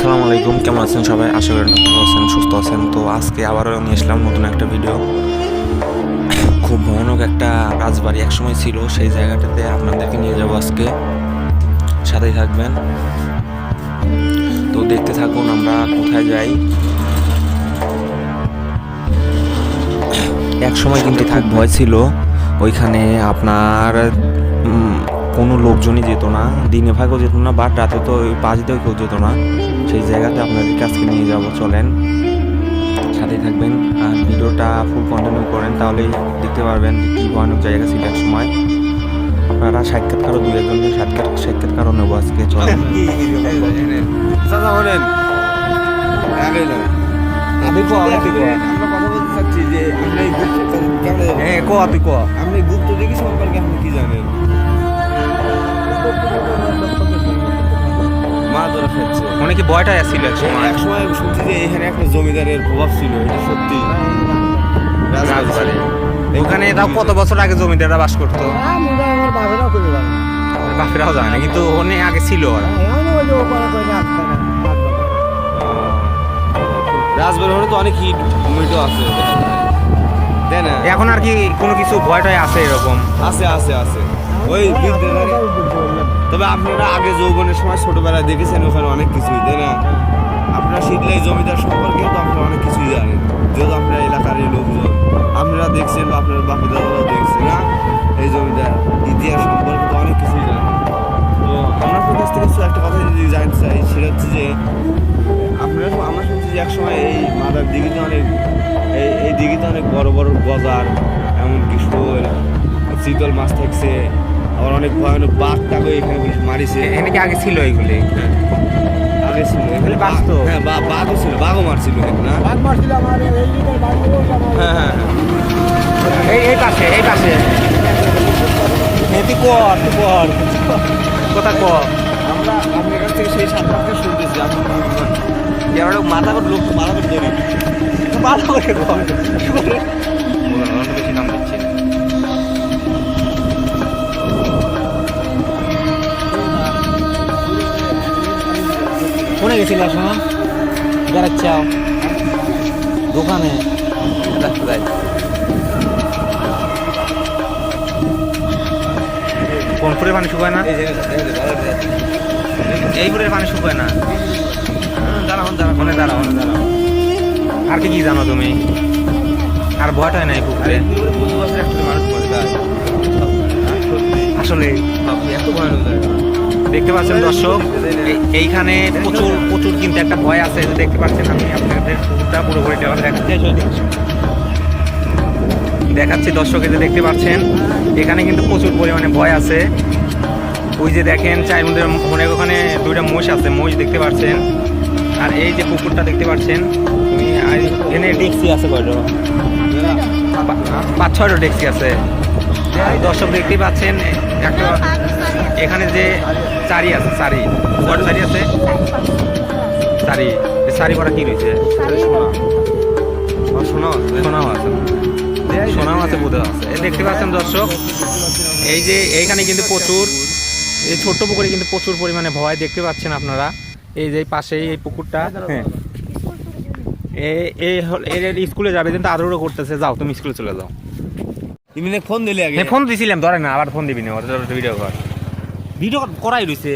আসসালামু আলাইকুম, কেমন আছেন সবাই? আশা করি ভালো আছেন, সুস্থ আছেন। তো আজকে আবারও নিয়ে আসলাম নতুন একটা ভিডিও খুব ভয়ানক একটা রাজবাড়ি একসময় ছিল, সেই জায়গাটাতে আপনাদেরকে নিয়ে যাব আজকে। সাথেই থাকবেন। তো দেখতে থাকুন আমরা কোথায় যাই। এক সময় কিন্তু থাক, ভয় ছিল। ওইখানে আপনার কোনো লোকজনই যেত না, দিনে ভাগও যেত না, বাট রাতে তো ওই পাঁচ দিয়েও কেউ যেত না। সেই জায়গাতে আপনাদের কাছকে নিয়ে যাব চলেন। সাথে থাকবেন। আর ভিডিওটা ফুল কন্টিনিউ করেন তাহলেই দেখতে পারবেন যে কী ভয়ানক জায়গা ছিল এক সময়। আপনারা সাক্ষাৎকারও দু একজনকে সাক্ষাৎ সাক্ষাৎকারও নেব আজকে চলেন। আপনি হ্যাঁ কো তুই কো। আপনি গুপ্ত দেখি সম্পর্কে আপনি কি জানেন? মা ধরা ফেলছে অনেকে ভয়টা ছিল এক সময়? এক সময় শুনছি যে এখানে একটা জমিদারের প্রভাব ছিল এটা সত্যি। রাজবাড়ি। ওখানে তাও কত বছর আগে জমিদাররা বাস করতো? বাপেরাও করে জানে না কিন্তু অনেক আগে ছিল ওরা। আমি ওই যে ওপারে করে রাখতে না রাজবাড়ি হলে তো অনেক হিট মুভিটও আছে। তাই না। এখন আর কি কোনো কিছু ভয়টাই আছে এরকম? আছে আছে আছে। ওই তবে আপনারা আগে যৌবনের সময় ছোটবেলায় দেখেছেন ওখানে অনেক কিছুই না জমিদার সম্পর্কে তো আপনারা অনেক কিছুই জানেন। যেহেতু আপনার এলাকার এই লোকজন আপনারা দেখছেন বা আপনার বাপি দাদারাও দেখছেন না? এই জমিদার ইতিহাস সম্পর্কে তো অনেক কিছুই জানেন। তো আমরা আপনার কাছ থেকে কিছু একটা কথা যদি জানতে চাই সেটা হচ্ছে যে আপনারা আমরা শুনছি যে একসময় এই মাদার দিঘিতে অনেক এই এই দিঘিতে অনেক বড় বড় গজার এমনকি শোল শীতল মাছ থাকছে আবার অনেক ভয়ানক বাঘ টাকে এখানে মারিছে। এখানে কি আগে ছিল এইগুলি আগে ছিল এখানে বাঘ বাঘ তো। হ্যাঁ বাঘও ছিল বাঘও মারছিল না বাঘ মারছিল আমার আমার হ্যাঁ হ্যাঁ হ্যাঁ। এই এই পাশে এই পাশে। তুই কর তুই কর। কোথা কর। আমরা আপনার কাছ থেকে সেই সাত মাসটা শুনতেছি আপনার মাথা করে লোক মাথা করে ভালো করে কর কোনে গেছিল শোনো বেড়াচ্ছাও দোকানে। যাই কোন ফুলের পানি শুকায় না? এই ফুলের পানি শুকায় না? দাঁড়াও দাঁড়াও দাঁড়াও। দাঁড়াও আর কি কি জানো তুমি? আর ভয়টা হয় না পুকুরে? পুরো আসলে এত জায়গা। দেখতে পাচ্ছেন দর্শক এইখানে প্রচুর প্রচুর কিন্তু একটা ভয় আছে দেখতে পাচ্ছেন আমি আপনাদের পুকুরটা পুরোপুরি দেখাচ্ছি। দেখাচ্ছি দর্শক যে দেখতে পাচ্ছেন, এখানে কিন্তু প্রচুর পরিমাণে ভয় আছে। ওই যে দেখেন, চাইমুদের মনে ওখানে দুইটা মোষ আছে, মোষ দেখতে পাচ্ছেন। আর এই যে পুকুরটা দেখতে পাচ্ছেন এখানে ডেক্সি আছে কয়টা? পাঁচ ছয়টা ডেক্সি আছে। দর্শক দেখতেই পাচ্ছেন, একটা এখানে যে চারি আছে চারি। কটা চারি আছে? চারি। চারি করা কি রয়েছে? শোনাও সোনাও। আছে সোনাও আছে। বোধহয় আছে। এই দেখতে পাচ্ছেন দর্শক এই যে এইখানে কিন্তু প্রচুর এই ছোট্ট পুকুরে কিন্তু প্রচুর পরিমাণে ভয় দেখতে পাচ্ছেন আপনারা। এই যে পাশেই এই পুকুরটা। হ্যাঁ। এই স্কুলে যাবে কিন্তু আদরও করতেছে। যাও তুমি স্কুলে চলে যাও। তুমি ফোন দিলে আগে। হ্যাঁ ফোন দিছিলাম ধরে না আবার ফোন দিবি না ভিডিও কর। ভিডিও করাই রয়েছে